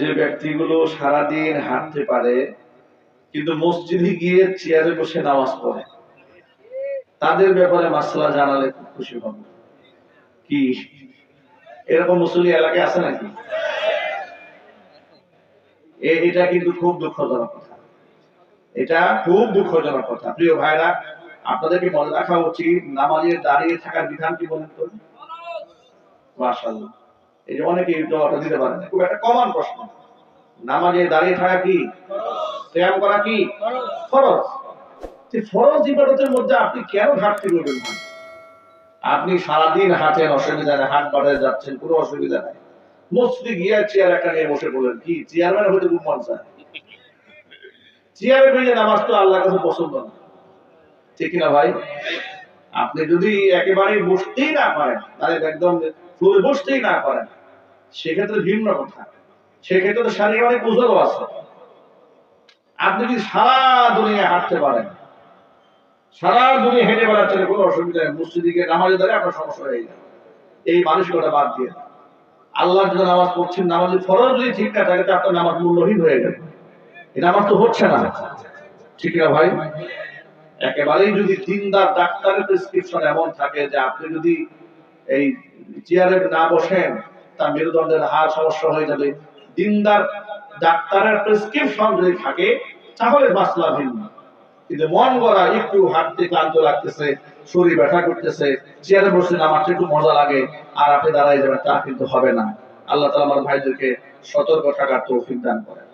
যে ব্যক্তিগুলো সারাদিন হাঁটতে পারে, কিন্তু মসজিদে গিয়ে চেয়ারে বসে নামাজ পড়ে, তাদের ব্যাপারে মাসলা জানালে খুব খুশি হব। কি? এরকম মুসলি এলাকায় আছে নাকি? এটা কিন্তু খুব দুঃখজনক কথা। এটা খুব দুঃখজনক কথা। প্রিয় ভাইরা, আপনাদেরকে মনে রাখা উচিত নামাজের দাঁড়িয়ে থাকার বিধান কি বলেন তো? মাশাআল্লাহ। এই যে অনেকে জবাবটা দিতে। খুব একটা কমন প্রশ্ন। নামাজে দাঁড়িয়ে থাকা কি? করা কি? ফরজ। ফরজ ইবাদতের মধ্যে আপনি কেন ঘাটতি করবেন না? আপনি সারাদিন হাঁটেন, অসুবিধা নেই, হাট বাড়ে যাচ্ছেন, কোনো অসুবিধা নাই। মসজিদে গিয়ে চেয়ার একটা নিয়ে বসে পড়লেন কি চেয়ারম্যান হইতে খুব মন চায়? চেয়ারে বসে নামাজ তো আল্লাহর কাছে পছন্দ না। ঠিক না ভাই? আপনি যদি একেবারে বসতেই না পারেন, তাহলে একদম ফ্লোরে বসতেই না পারেন। সেক্ষেত্রে ভিন্ন কথা। সেক্ষেত্রে শারীরিক অনেক ওজনও আছে। আপনি যদি সারা দুনিয়া হাঁটতে পারেন, সারা দুনিয়া হেঁটে বেড়াচ্ছেন কোনো অসুবিধা নেই। মসজিদে গিয়ে নামাজে দাঁড়িয়ে আপনার সমস্যা হয়ে যাবে। এই মানসিকতা বাদ দিয়ে। আল্লাহর জন্য নামাজ পড়ছেন, নামাজের ফরজ যদি ঠিক না থাকে, তো আপনার নামাজ মূল্যহীন হয়ে যাবে। এই নামাজ তো হচ্ছে না। ঠিক না ভাই? একেবারেই যদি দিনদার ডাক্তারের প্রেসক্রিপশন এমন থাকে যে আপনি যদি এই চেয়ারে না বসেন, তার মেরুদণ্ডের হার সমস্যা হয়ে যাবে। দিনদার ডাক্তারের প্রেসক্রিপশন যদি থাকে, তাহলে মাসলা ভিন্ন। কিন্তু মন গড়া, একটু হাঁটতে ক্লান্ত লাগতেছে, শরীর ব্যথা করতেছে, চেয়ারে বসে নামাজটা একটু মজা লাগে, আর আপনি দাঁড়াই যাবেন, তা কিন্তু হবে না। আল্লাহ তালা আমার ভাইদেরকে সতর্ক থাকার তৌফিক দান করেন।